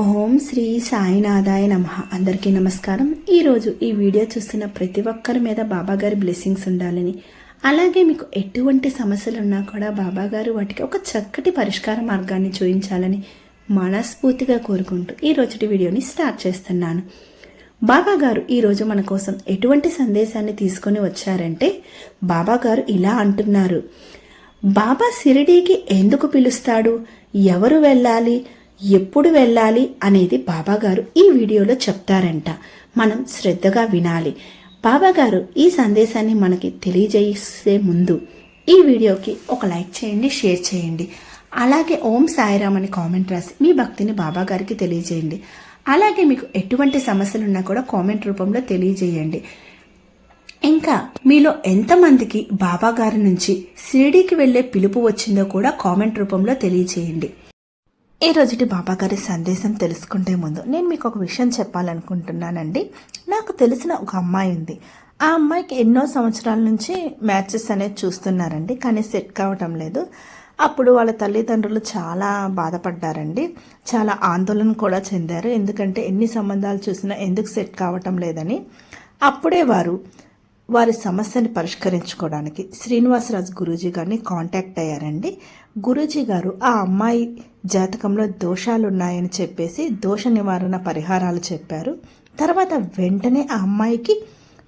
ఓం శ్రీ సాయినాథాయ నమ. అందరికీ నమస్కారం. ఈరోజు ఈ వీడియో చూస్తున్న ప్రతి ఒక్కరి మీద బాబాగారి బ్లెస్సింగ్స్ ఉండాలని. అలాగే మీకు ఎటువంటి సమస్యలు ఉన్నా కూడా బాబాగారు వాటికి ఒక చక్కటి పరిష్కార మార్గాన్ని చూపించాలని మనస్ఫూర్తిగా కోరుకుంటూ ఈ రోజుటి వీడియోని స్టార్ట్ చేస్తున్నాను. బాబాగారు ఈరోజు మన కోసం ఎటువంటి సందేశాన్ని తీసుకొని వచ్చారంటే బాబాగారు ఇలా అంటున్నారు. బాబా షిరిడీకి ఎందుకు పిలుస్తాడు? ఎవరు వెళ్ళాలి? ఎప్పుడు వెళ్ళాలి అనేది బాబాగారు ఈ వీడియోలో చెప్తారంట. మనం శ్రద్ధగా వినాలి. బాబాగారు ఈ సందేశాన్ని మనకి తెలియజేసే ముందు ఈ వీడియోకి ఒక లైక్ చేయండి షేర్ చేయండి. అలాగే ఓం సాయిరామ్ అని కామెంట్ రాసి మీ భక్తిని బాబాగారికి తెలియజేయండి. అలాగే మీకు ఎటువంటి సమస్యలు ఉన్నా కూడా కామెంట్ రూపంలో తెలియజేయండి. ఇంకా మీలో ఎంతమందికి బాబాగారి నుంచి షిరిడీకి వెళ్ళే పిలుపు వచ్చిందో కూడా కామెంట్ రూపంలో తెలియజేయండి. ఈ రోజుటి బాబా గారి సందేశం తెలుసుకుంటే ముందు నేను మీకు ఒక విషయం చెప్పాలనుకుంటున్నానండి. నాకు తెలిసిన ఒక అమ్మాయి ఉంది. ఆ అమ్మాయికి ఎన్నో సంవత్సరాల నుంచి మ్యాచెస్ అనేది చూస్తున్నారండి కానీ సెట్ కావటం లేదు. అప్పుడు వాళ్ళ తల్లిదండ్రులు చాలా బాధపడ్డారండి. చాలా ఆందోళన కూడా చెందారు. ఎందుకంటే ఎన్ని సంబంధాలు చూసినా ఎందుకు సెట్ కావటం లేదని. అప్పుడే వారు వారి సమస్యని పరిష్కరించుకోవడానికి శ్రీనివాసరాజు గురూజీ గారిని కాంటాక్ట్ అయ్యారండి. గురూజీ గారు ఆ అమ్మాయి జాతకంలో దోషాలు ఉన్నాయని చెప్పేసి దోష నివారణ పరిహారాలు చెప్పారు. తర్వాత వెంటనే ఆ అమ్మాయికి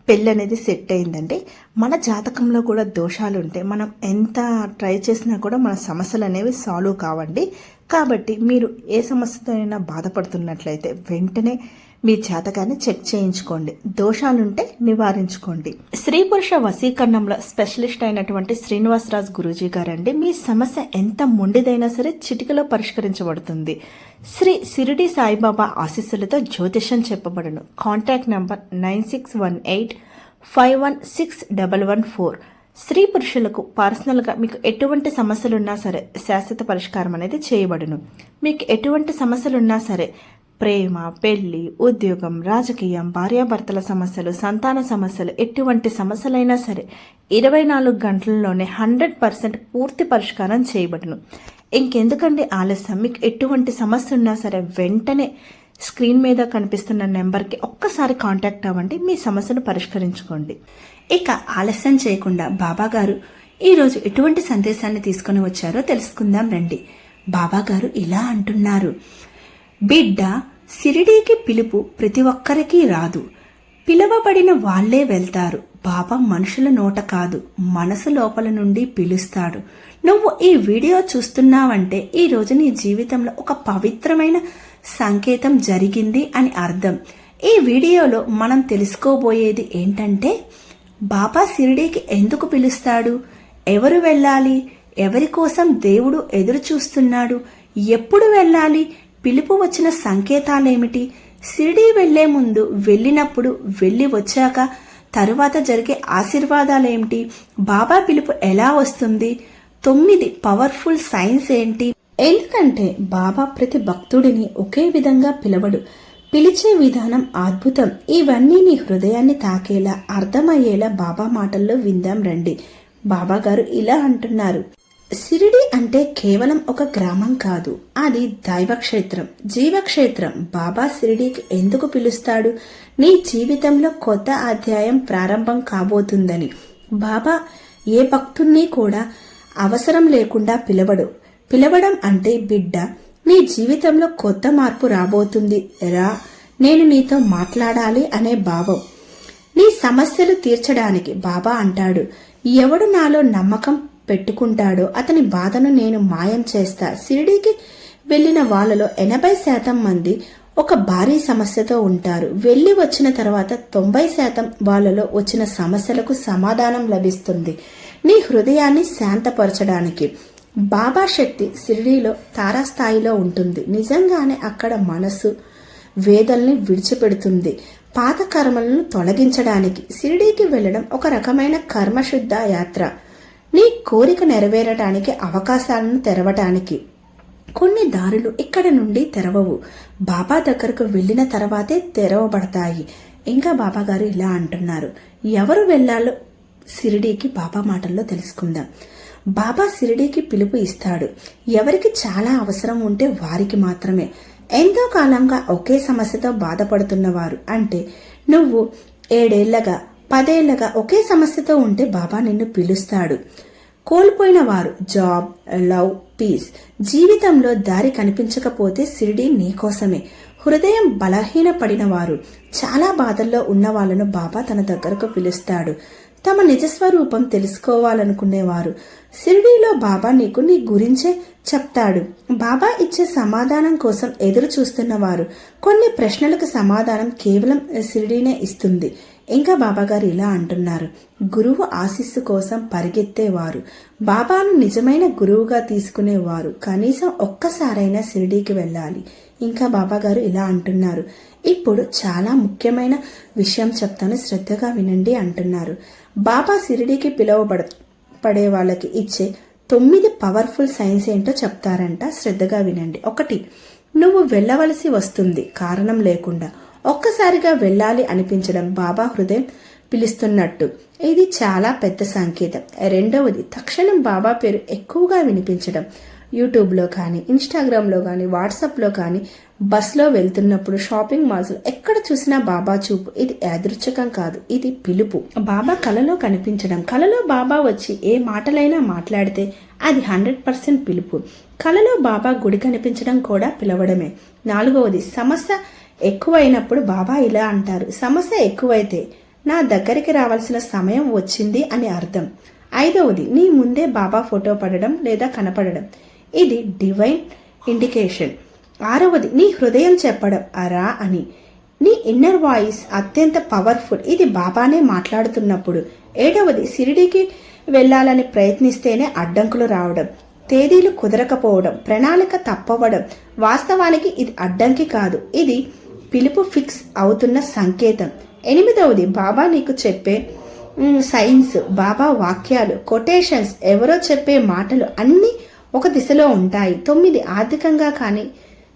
పెళ్ళి అనేది సెట్ అయిందండి మన జాతకంలో కూడా దోషాలు ఉంటే మనం ఎంత ట్రై చేసినా కూడా మన సమస్యలు అనేవి సాల్వ్ కావండి. కాబట్టి మీరు ఏ సమస్యతో అయినా బాధపడుతున్నట్లయితే వెంటనే మీ జాతకాన్ని చెక్ చేయించుకోండి. దోషాలుంటే నివారించుకోండి. స్త్రీ పురుష వశీకరణంలో స్పెషలిస్ట్ అయినటువంటి శ్రీనివాసరాజు గురూజీ గారండి మీ సమస్య ఎంత మొండిదైనా సరే చిటికలో పరిష్కరించబడుతుంది. శ్రీ సిరిడి సాయిబాబా ఆశీస్సులతో జ్యోతిషం చెప్పబడును. Contact number nine six one eight five one six double one four. స్త్రీ పురుషులకు పర్సనల్గా మీకు ఎటువంటి సమస్యలున్నా సరే శాశ్వత పరిష్కారం అనేది చేయబడును. మీకు ఎటువంటి సమస్యలున్నా సరే ప్రేమ పెళ్ళి ఉద్యోగం రాజకీయం భార్యాభర్తల సమస్యలు సంతాన సమస్యలు ఎటువంటి సమస్యలైనా సరే ఇరవై నాలుగు గంటల్లోనే హండ్రెడ్ పర్సెంట్ పూర్తి పరిష్కారం చేయబడును. ఇంకెందుకండి ఆలస్యం? మీకు ఎటువంటి సమస్య ఉన్నా సరే వెంటనే స్క్రీన్ మీద కనిపిస్తున్న నెంబర్కి ఒక్కసారి కాంటాక్ట్ అవ్వండి. మీ సమస్యను పరిష్కరించుకోండి. ఇక ఆలస్యం చేయకుండా బాబా గారు ఈరోజు ఎటువంటి సందేశాన్ని తీసుకొని వచ్చారో తెలుసుకుందాం రండి. బాబా గారు ఇలా అంటున్నారు. బిడ్డ సిరిడీకి పిలుపు ప్రతి ఒక్కరికి రాదు. పిలువబడిన వాళ్ళే వెళ్తారు. బాబా మనుషుల నోట కాదు మనసు లోపల నుండి పిలుస్తాడు. నువ్వు ఈ వీడియో చూస్తున్నావంటే ఈ నీ జీవితంలో ఒక పవిత్రమైన సంకేతం జరిగింది అని అర్థం. ఈ వీడియోలో మనం తెలుసుకోబోయేది ఏంటంటే బాబా సిరిడీకి ఎందుకు పిలుస్తాడు? ఎవరు వెళ్ళాలి? ఎవరి కోసం దేవుడు ఎదురు చూస్తున్నాడు ఎప్పుడు వెళ్ళాలి? పిలుపు వచ్చిన సంకేతాలేమిటి? షిరిడీ వెళ్ళే ముందు వెళ్ళినప్పుడు వెళ్ళి వచ్చాక తరువాత జరిగే ఆశీర్వాదాలేమిటి? బాబా పిలుపు ఎలా వస్తుంది? తొమ్మిది పవర్ఫుల్ సైన్స్ ఏంటి? ఎందుకంటే బాబా ప్రతి భక్తుడిని ఒకే విధంగా పిలవడు. పిలిచే విధానం అద్భుతం. ఇవన్నీ నీ హృదయాన్ని తాకేలా అర్థమయ్యేలా బాబా మాటల్లో విందాం రండి. బాబా గారు ఇలా అంటున్నారు. సిరిడి అంటే కేవలం ఒక గ్రామం కాదు అది దైవక్షేత్రం. జీవక్షేత్రం. బాబా సిరిడికి ఎందుకు పిలుస్తాడు? నీ జీవితంలో కొత్త అధ్యాయం ప్రారంభం కాబోతుందని. బాబా ఏ భక్తుణ్ణి కూడా అవసరం లేకుండా పిలవడు. పిలవడం అంటే బిడ్డ నీ జీవితంలో కొత్త మార్పు రాబోతుంది. రా నేను నీతో మాట్లాడాలి అనే భావం. నీ సమస్యలు తీర్చడానికి బాబా అంటాడు ఎవడు నాలో నమ్మకం పెట్టుకుంటాడో అతని బాధను నేను మాయం చేస్తా. షిరిడీకి వెళ్ళిన వాళ్ళలో ఎనభై శాతం మంది ఒక భారీ సమస్యతో ఉంటారు. వెళ్ళి వచ్చిన తర్వాత తొంభై శాతం వాళ్ళలో వచ్చిన సమస్యలకు సమాధానం లభిస్తుంది. నీ హృదయాన్ని శాంతపరచడానికి. బాబా శక్తి షిరిడీలో తారాస్థాయిలో ఉంటుంది. నిజంగానే అక్కడ మనసు వేదల్ని విడిచిపెడుతుంది. పాత కర్మలను తొలగించడానికి. షిరిడీకి వెళ్ళడం ఒక రకమైన కర్మశుద్ధ యాత్ర. నీ కోరిక నెరవేరటానికి అవకాశాలను తెరవటానికి కొన్ని దారులు ఇక్కడ నుండి తెరవవు. బాబా దగ్గరకు వెళ్ళిన తర్వాతే తెరవబడతాయి. ఇంకా బాబా గారు ఇలా అంటున్నారు. ఎవరు వెళ్ళాలో సిరిడీకి బాబా మాటల్లో తెలుసుకుందాం. బాబా సిరిడీకి పిలుపు ఇస్తాడు. ఎవరికి చాలా అవసరం ఉంటే వారికి మాత్రమే. ఎంతో కాలంగా ఒకే సమస్యతో బాధపడుతున్నవారు అంటే నువ్వు ఏడేళ్ళగా పదేళ్ళగా ఒకే సమస్యతో ఉంటే బాబా నిన్ను పిలుస్తాడు. కోల్పోయిన వారు జాబ్ లవ్ పీస్. జీవితంలో దారి కనిపించకపోతే సిరిడి నీకోసమే హృదయం బలహీనపడిన వారు చాలా బాధల్లో ఉన్న వాళ్ళను బాబా తన దగ్గరకు పిలుస్తాడు. తమ నిజస్వరూపం తెలుసుకోవాలనుకునేవారు. షిరిడీలో బాబా నీకు నీ గురించే చెప్తాడు. బాబా ఇచ్చే సమాధానం కోసం ఎదురు చూస్తున్నవారు కొన్ని ప్రశ్నలకు సమాధానం కేవలం షిరిడీనే ఇస్తుంది. ఇంకా బాబాగారు ఇలా అంటున్నారు. గురువు ఆశీస్సు కోసం పరిగెత్తేవారు. బాబాను నిజమైన గురువుగా తీసుకునేవారు. కనీసం ఒక్కసారైనా షిరిడీకి వెళ్ళాలి. ఇంకా బాబాగారు ఇలా అంటున్నారు. ఇప్పుడు చాలా ముఖ్యమైన విషయం చెప్తాను. శ్రద్ధగా వినండి అంటున్నారు. బాబా షిరిడీకి పిలువబడ పడే వాళ్ళకి ఇచ్చే తొమ్మిది పవర్ఫుల్ సైన్స్ ఏంటో చెప్తారంట. శ్రద్ధగా వినండి. ఒకటి నువ్వు వెళ్ళవలసి వస్తుంది. కారణం లేకుండా. ఒక్కసారిగా వెళ్ళాలి అనిపించడం బాబా హృదయం పిలుస్తున్నట్టు. ఇది చాలా పెద్ద సంకేతం. రెండవది తక్షణం బాబా పేరు ఎక్కువగా వినిపించడం. యూట్యూబ్లో కానీ ఇన్స్టాగ్రామ్లో కానీ వాట్సాప్లో కానీ బస్లో వెళ్తున్నప్పుడు షాపింగ్ మాల్స్లో ఎక్కడ చూసినా బాబా చూపు. ఇది యాదృచ్ఛకం కాదు ఇది పిలుపు. బాబా కలలో కనిపించడం. కలలో బాబా వచ్చి ఏ మాటలైనా మాట్లాడితే అది హండ్రెడ్ పర్సెంట్ పిలుపు. కలలో బాబా గుడి కనిపించడం కూడా పిలవడమే. నాలుగవది సమస్య ఎక్కువైనప్పుడు బాబా ఇలా అంటారు సమస్య ఎక్కువైతే నా దగ్గరికి రావాల్సిన సమయం వచ్చింది అని అర్థం. ఐదవది నీ ముందే బాబా ఫోటో పడడం లేదా కనపడడం ఇది డివైన్ ఇండికేషన్. ఆరవది నీ హృదయం చెప్పడం అరా అని. నీ ఇన్నర్ వాయిస్ అత్యంత పవర్ఫుల్ ఇది బాబానే మాట్లాడుతున్నప్పుడు. ఏడవది సిరిడికి వెళ్ళాలని ప్రయత్నిస్తేనే అడ్డంకులు రావడం తేదీలు కుదరకపోవడం ప్రణాళిక తప్పవడం వాస్తవానికి ఇది అడ్డంకి కాదు ఇది పిలుపు ఫిక్స్ అవుతున్న సంకేతం. ఎనిమిదవది బాబా నీకు చెప్పే సైన్స్ బాబా వాక్యాలు కొటేషన్స్ ఎవరో చెప్పే మాటలు అన్నీ ఒక దిశలో ఉంటాయి. తొమ్మిది ఆర్థికంగా కానీ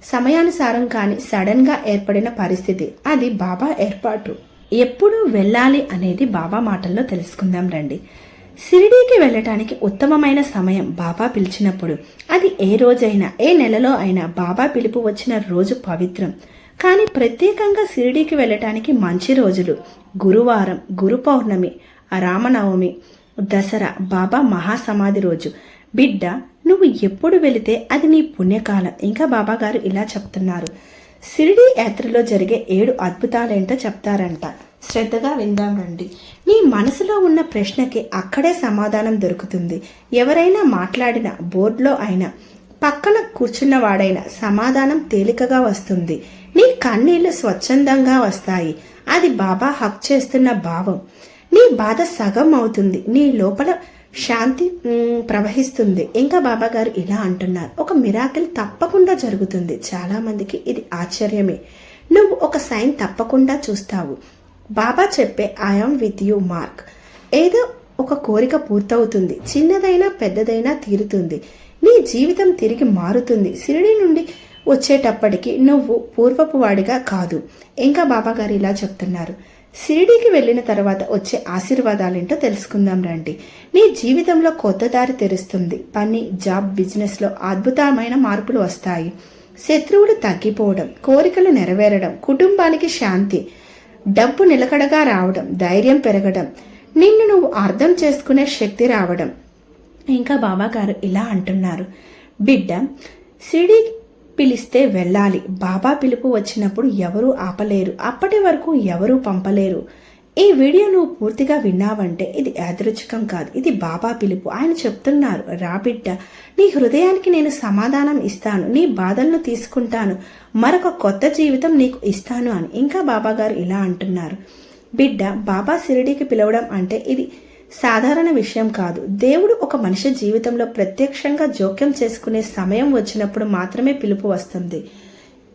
సమయానుసారం కానీ సడన్గా ఏర్పడిన పరిస్థితి. అది బాబా ఏర్పాటు. ఎప్పుడు వెళ్ళాలి అనేది బాబా మాటల్లో తెలుసుకుందాం రండి. షిరిడీకి వెళ్ళటానికి ఉత్తమమైన సమయం బాబా పిలిచినప్పుడు. అది ఏ రోజైనా ఏ నెలలో అయినా బాబా పిలుపు వచ్చిన రోజు పవిత్రం. కానీ ప్రత్యేకంగా షిరిడీకి వెళ్ళటానికి మంచి రోజులు. గురువారం గురు పౌర్ణమి రామనవమి దసరా బాబా మహాసమాధి రోజు. బిడ్డ నువ్వు ఎప్పుడు వెళితే అది నీ పుణ్యకాలం. ఇంకా బాబా గారు ఇలా చెప్తున్నారు. షిరిడీ యాత్రలో జరిగే ఏడు అద్భుతాలేంటో చెప్తారంట. శ్రద్ధగా విందాం రండి. నీ మనసులో ఉన్న ప్రశ్నకి అక్కడే సమాధానం దొరుకుతుంది. ఎవరైనా మాట్లాడిన బోర్డులో అయినా పక్కన కూర్చున్నవాడైనా సమాధానం తేలికగా వస్తుంది. నీ కన్నీళ్ళు స్వచ్ఛందంగా వస్తాయి. అది బాబా హక్ చేస్తున్న భావం. నీ బాధ సగం అవుతుంది. నీ లోపల శాంతి ప్రవహిస్తుంది. ఇంకా బాబా గారు ఇలా అంటున్నారు. ఒక మిరాకిల్ తప్పకుండా జరుగుతుంది. చాలా మందికి ఇది ఆశ్చర్యమే. నువ్వు ఒక సైన్ తప్పకుండా చూస్తావు. బాబా చెప్పే ఐఎమ్ విత్ యూ మార్క్ ఏదో ఒక కోరిక పూర్తవుతుంది. చిన్నదైనా పెద్దదైనా తీరుతుంది. నీ జీవితం తిరిగి మారుతుంది. సిరిడి నుండి వచ్చేటప్పటికి నువ్వు పూర్వపు వాడిగా కాదు. ఇంకా బాబాగారు ఇలా చెప్తున్నారు. షిరిడీకి వెళ్ళిన తర్వాత వచ్చే ఆశీర్వాదాలేంటో తెలుసుకుందాం రండి. నీ జీవితంలో కొత్త దారి తెరుస్తుంది. పని జాబ్ బిజినెస్లో అద్భుతమైన మార్పులు వస్తాయి. శత్రువులు తగ్గిపోవడం కోరికలు నెరవేరడం కుటుంబానికి శాంతి డబ్బు నిలకడగా రావడం ధైర్యం పెరగడం నిన్ను నువ్వు అర్థం చేసుకునే శక్తి రావడం. ఇంకా బాబాగారు ఇలా అంటున్నారు. బిడ్డ సిడి పిలిస్తే వెళ్ళాలి. బాబా పిలుపు వచ్చినప్పుడు ఎవరూ ఆపలేరు. అప్పటి వరకు ఎవరూ పంపలేరు. ఈ వీడియో నువ్వు పూర్తిగా విన్నావంటే ఇది యాదృచ్ఛికం కాదు. ఇది బాబా పిలుపు. ఆయన చెప్తున్నారు రా బిడ్డ నీ హృదయానికి నేను సమాధానం ఇస్తాను. నీ బాధలను తీసుకుంటాను. మరొక కొత్త జీవితం నీకు ఇస్తాను అని. ఇంకా బాబాగారు ఇలా అంటున్నారు. బిడ్డ బాబా సిరిడికి పిలవడం అంటే ఇది సాధారణ విషయం కాదు. దేవుడు ఒక మనిషి జీవితంలో ప్రత్యక్షంగా జోక్యం చేసుకునే సమయం వచ్చినప్పుడు మాత్రమే పిలుపు వస్తుంది.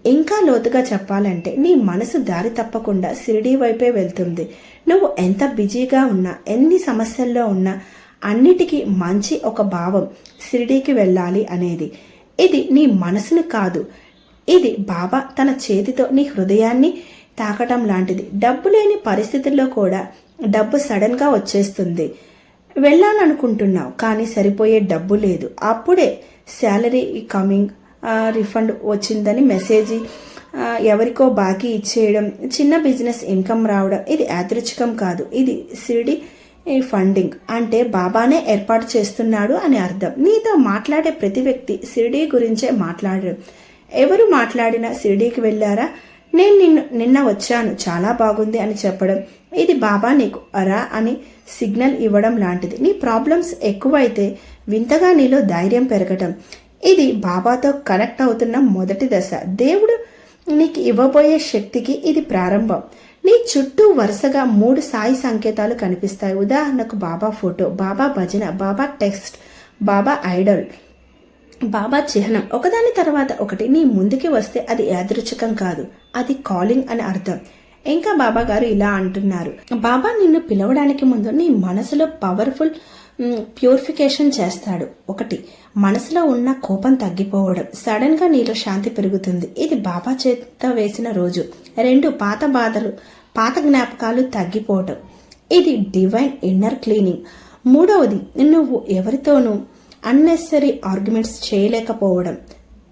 ఇంకా లోతుగా చెప్పాలంటే నీ మనసు దారి తప్పకుండా సిరిడి వైపే వెళ్తుంది. నువ్వు ఎంత బిజీగా ఉన్నా ఎన్ని సమస్యల్లో ఉన్నా అన్నిటికీ మంచి ఒక భావం సిరిడీకి వెళ్ళాలి అనేది. ఇది నీ మనసును కాదు. ఇది బాబా తన చేతితో నీ హృదయాన్ని తాకటం లాంటిది. డబ్బు లేని పరిస్థితుల్లో కూడా డబ్బు సడన్గా వచ్చేస్తుంది. వెళ్ళాలనుకుంటున్నావు కానీ సరిపోయే డబ్బు లేదు. అప్పుడే శాలరీ కమింగ్ రిఫండ్ వచ్చిందని మెసేజ్ ఎవరికో బాకీ ఇచ్చేయడం చిన్న బిజినెస్ ఇన్కమ్ రావడం ఇది యాదృచ్ఛికం కాదు. ఇది సిడి ఫండింగ్. అంటే బాబానే ఏర్పాటు చేస్తున్నాడు అని అర్థం. నీతో మాట్లాడే ప్రతి వ్యక్తి సిరిడి గురించే మాట్లాడరు. ఎవరు మాట్లాడినా సిరిడీకి వెళ్ళారా? నేను నిన్ను నిన్న వచ్చాను. చాలా బాగుంది అని చెప్పడం. ఇది బాబా నీకు అరా అని సిగ్నల్ ఇవ్వడం లాంటిది. నీ ప్రాబ్లమ్స్ ఎక్కువైతే వింతగా నీలో ధైర్యం పెరగటం. ఇది బాబాతో కనెక్ట్ అవుతున్న మొదటి దశ. దేవుడు నీకు ఇవ్వబోయే శక్తికి ఇది ప్రారంభం. నీ చుట్టూ వరుసగా మూడు సాయి సంకేతాలు కనిపిస్తాయి. ఉదాహరణకు బాబా ఫోటో బాబా భజన బాబా టెక్స్ట్ బాబా ఐడల్ బాబా చిహ్నం. ఒకదాని తర్వాత ఒకటి. నీ ముందుకి వస్తే అది యాదృచ్ఛికం కాదు. అది కాలింగ్ అని అర్థం. ఇంకా బాబా గారు ఇలా అంటున్నారు. బాబా నిన్ను పిలవడానికి ముందు నీ మనసులో పవర్ఫుల్ ప్యూరిఫికేషన్ చేస్తాడు. ఒకటి మనసులో ఉన్న కోపం తగ్గిపోవడం. సడన్గా నీలో శాంతి పెరుగుతుంది. ఇది బాబా చేత వేసిన రోజు. రెండు పాత బాధలు పాత జ్ఞాపకాలు తగ్గిపోవడం ఇది డివైన్ ఇన్నర్ క్లీనింగ్ మూడవది నువ్వు ఎవరితోనూ అన్నెసరీ ఆర్గ్యుమెంట్స్ చేయలేకపోవడం.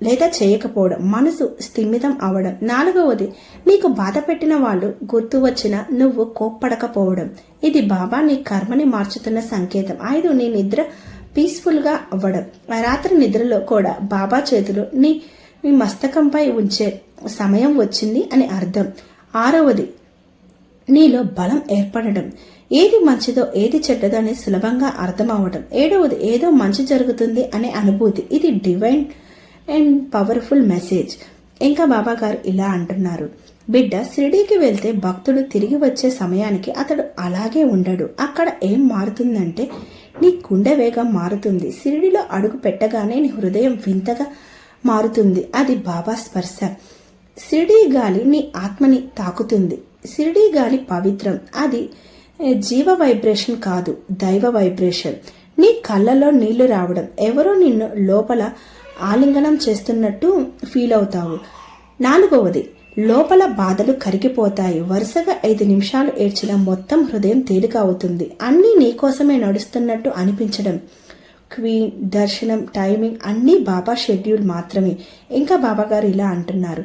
లేదా చేయకపోవడం మనసు స్థిమితం అవడం. నాలుగవది నీకు బాధ పెట్టిన వాళ్ళు గుర్తు వచ్చిన నువ్వు కోప్పడకపోవడం. ఇది బాబా నీ కర్మని మార్చుతున్న సంకేతం. ఐదు నీ నిద్ర పీస్ఫుల్గా అవ్వడం. రాత్రి నిద్రలో కూడా బాబా చేతులు నీ మీ మస్తకంపై ఉంచే సమయం వచ్చింది అని అర్థం. ఆరవది నీలో బలం ఏర్పడడం. ఏది మంచిదో ఏది చెడ్డదో అని సులభంగా అర్థం అవ్వడం ఏడవది ఏదో మంచి జరుగుతుంది అనే అనుభూతి. ఇది డివైన్ అండ్ పవర్ఫుల్ మెసేజ్ ఇంకా బాబా గారు ఇలా అంటున్నారు. బిడ్డ షిరిడీకి వెళ్తే భక్తుడు తిరిగి వచ్చే సమయానికి అతడు అలాగే ఉండడు. అక్కడ ఏం మారుతుందంటే నీ గుండె వేగం మారుతుంది. షిరిడిలో అడుగు పెట్టగానే నీ హృదయం వింతగా మారుతుంది. అది బాబా స్పర్శ. షిరిడీ గాలి నీ ఆత్మని తాకుతుంది. షిరిడీ గాలి పవిత్రం. అది జీవ వైబ్రేషన్ కాదు దైవ వైబ్రేషన్. నీ కళ్ళలో నీళ్ళు రావడం. ఎవరో నిన్ను లోపల ఆలింగనం చేస్తున్నట్టు ఫీల్ అవుతావు. నాలుగవది లోపల బాధలు కరిగిపోతాయి. వరుసగా ఐదు నిమిషాలు ఏడ్చిన మొత్తం హృదయం తేలిక అవుతుంది. అన్నీ నీకోసమే నడుస్తున్నట్టు అనిపించడం. క్వీన్ దర్శనం టైమింగ్ అన్నీ బాబా షెడ్యూల్ మాత్రమే. ఇంకా బాబా గారు ఇలా అంటున్నారు.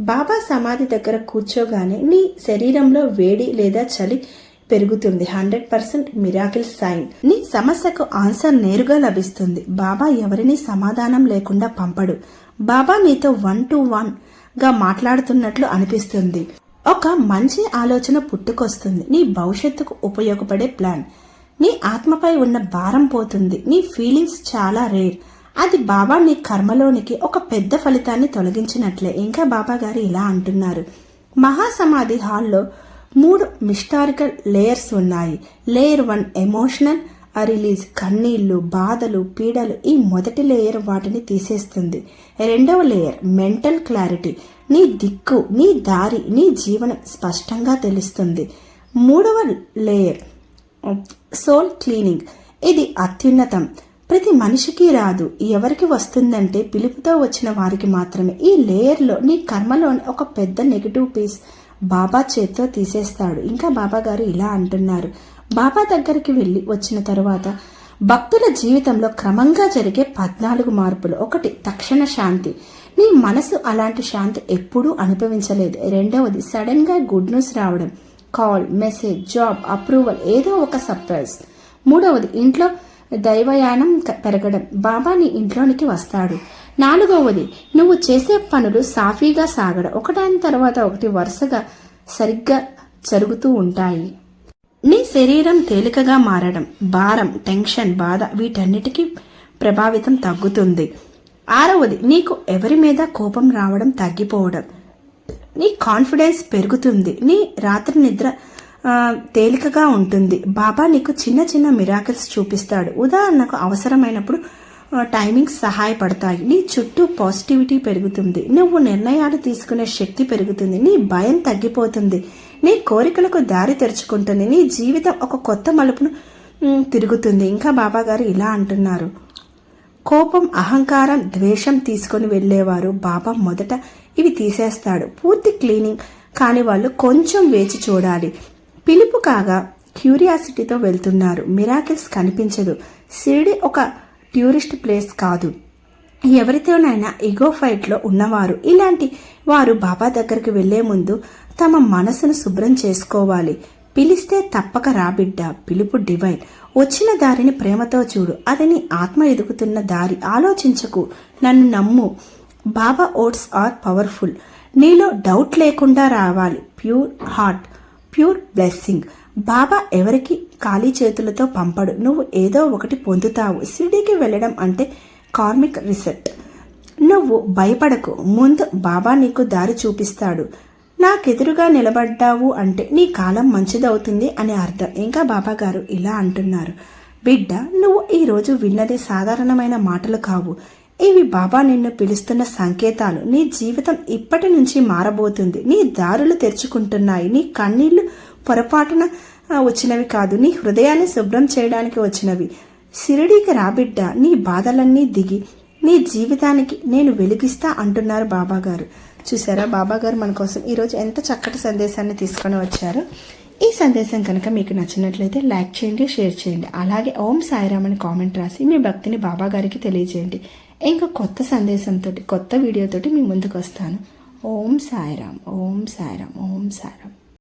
బాబా సమాధి దగ్గర కూర్చోగానే నీ శరీరంలో వేడి లేదా చలి పెరుగుతుంది. Hundred percent miracle sign. నీ సమస్యకు ఆన్సర్ నేరుగా లభిస్తుంది. బాబా ఎవరిని సమాధానం లేకుండా పంపడు. బాబా నీతో వన్ టు వన్గా మాట్లాడుతున్నట్లు అనిపిస్తుంది. ఒక మంచి ఆలోచన పుట్టుకొస్తుంది. నీ భవిష్యత్తుకు ఉపయోగపడే ప్లాన్. నీ ఆత్మపై ఉన్న భారం పోతుంది. నీ ఫీలింగ్స్ చాలా రేర్. అది బాబా నీ కర్మలోనికి ఒక పెద్ద ఫలితాన్ని తొలగించినట్లే. ఇంకా బాబా గారు ఇలా అంటున్నారు. మహాసమాధి హాల్లో మూడు మిస్టారికల్ లేయర్స్ ఉన్నాయి. లేయర్ వన్ ఎమోషనల్ రిలీజ్ కన్నీళ్ళు బాధలు పీడలు ఈ మొదటి లేయర్ వాటిని తీసేస్తుంది. రెండవ లేయర్ మెంటల్ క్లారిటీ. నీ దిక్కు నీ దారి నీ జీవనం స్పష్టంగా తెలుస్తుంది. మూడవ లేయర్ సోల్ క్లీనింగ్. ఇది అత్యున్నతం. ప్రతి మనిషికి రాదు. ఎవరికి వస్తుందంటే పిలుపుతో వచ్చిన వారికి మాత్రమే. ఈ లేయర్లో నీ కర్మలోని ఒక పెద్ద నెగిటివ్ పీస్ బాబా చేత్తో తీసేస్తాడు. ఇంకా బాబా గారు ఇలా అంటున్నారు. బాబా దగ్గరికి వెళ్ళి వచ్చిన తరువాత భక్తుల జీవితంలో క్రమంగా జరిగే పద్నాలుగు మార్పులు. ఒకటి తక్షణ శాంతి. నీ మనసు అలాంటి శాంతి ఎప్పుడూ అనుభవించలేదు. రెండవది సడన్గా గుడ్ న్యూస్ రావడం. కాల్ మెసేజ్ జాబ్ అప్రూవల్ ఏదో ఒక సర్ప్రైజ్. మూడవది ఇంట్లో దైవయానం క- పెరగడం. బాబా నీ ఇంట్లోనికి వస్తాడు. నాలుగవది నువ్వు చేసే పనులు సాఫీగా సాగడం. ఒకదాని తర్వాత ఒకటి వరుసగా సరిగ్గా జరుగుతూ ఉంటాయి. నీ శరీరం తేలికగా మారడం భారం టెన్షన్ బాధ వీటన్నిటికీ ప్రభావితం తగ్గుతుంది. ఆరవది నీకు ఎవరి మీద కోపం రావడం తగ్గిపోవడం. నీ కాన్ఫిడెన్స్ పెరుగుతుంది. నీ రాత్రి నిద్ర తేలికగా ఉంటుంది. బాబా నీకు చిన్న చిన్న మిరాకిల్స్ చూపిస్తాడు. ఉదాహరణకు అవసరమైనప్పుడు టైమింగ్స్ సహాయపడతాయి. నీ చుట్టూ పాజిటివిటీ పెరుగుతుంది. నువ్వు నిర్ణయాలు తీసుకునే శక్తి పెరుగుతుంది. నీ భయం తగ్గిపోతుంది. నీ కోరికలకు దారి తెరుచుకుంటుంది. నీ జీవితం ఒక కొత్త మలుపును తిరుగుతుంది. ఇంకా బాబా గారు ఇలా అంటున్నారు. కోపం అహంకారం ద్వేషం తీసుకొని వెళ్ళేవారు. బాబా మొదట ఇవి తీసేస్తాడు. పూర్తి క్లీనింగ్ కాని వాళ్ళు కొంచెం వేచి చూడాలి. పిలుపు కాగా క్యూరియాసిటీతో వెళ్తున్నారు. మిరాకిల్స్ కనిపించదు. షిరిడి ఒక టూరిస్ట్ ప్లేస్ కాదు. ఎవరితోనైనా ఇగో ఫైట్లో ఉన్నవారు ఇలాంటి వారు బాబా దగ్గరికి వెళ్ళే ముందు తమ మనసును శుభ్రం చేసుకోవాలి. పిలిస్తే తప్పక రాబిడ్డ పిలుపు డివైన్. వచ్చిన దారిని ప్రేమతో చూడు అది నీ ఆత్మ ఎదుగుతున్న దారి ఆలోచించకు నన్ను నమ్ము. Baba oaths are powerful. నీలో డౌట్ లేకుండా రావాలి. Pure heart pure blessing. Baba ఎవరికి ఖాళీ చేతులతో పంపడు. నువ్వు ఏదో ఒకటి పొందుతావు. షిరిడీకి వెళ్ళడం అంటే కార్మిక్ రిసెట్. నువ్వు భయపడకు. ముందు బాబా నీకు దారి చూపిస్తాడు. నాకెదురుగా నిలబడ్డావు అంటే నీ కాలం మంచిదవుతుంది అని అర్థం. ఇంకా బాబా గారు ఇలా అంటున్నారు. బిడ్డ నువ్వు ఈరోజు విన్నది సాధారణమైన మాటలు కావు. ఇవి బాబా నిన్ను పిలుస్తున్న సంకేతాలు. నీ జీవితం ఇప్పటి నుంచి మారబోతుంది. నీ దారులు తెరుచుకుంటున్నాయి. నీ కన్నీళ్ళు పొరపాటున వచ్చినవి కాదు. నీ హృదయాన్ని శుభ్రం చేయడానికి వచ్చినవి. సిరిడీకి రాబిడ్డ నీ బాధలన్నీ దిగి నీ జీవితానికి నేను వెలిగిస్తా అంటున్నారు బాబాగారు చూసారా బాబా గారు మన కోసం ఈరోజు ఎంత చక్కటి సందేశాన్ని తీసుకొని వచ్చారు. ఈ సందేశం కనుక మీకు నచ్చినట్లయితే లైక్ చేయండి షేర్ చేయండి. అలాగే ఓం సాయిరామ్ అని కామెంట్ రాసి మీ భక్తిని బాబాగారికి తెలియజేయండి. ఇంకా కొత్త సందేశంతో కొత్త వీడియోతోటి మీ ముందుకు వస్తాను. ఓం సాయిరామ్ ఓం సాయిరామ్ ఓం సాయిరామ్.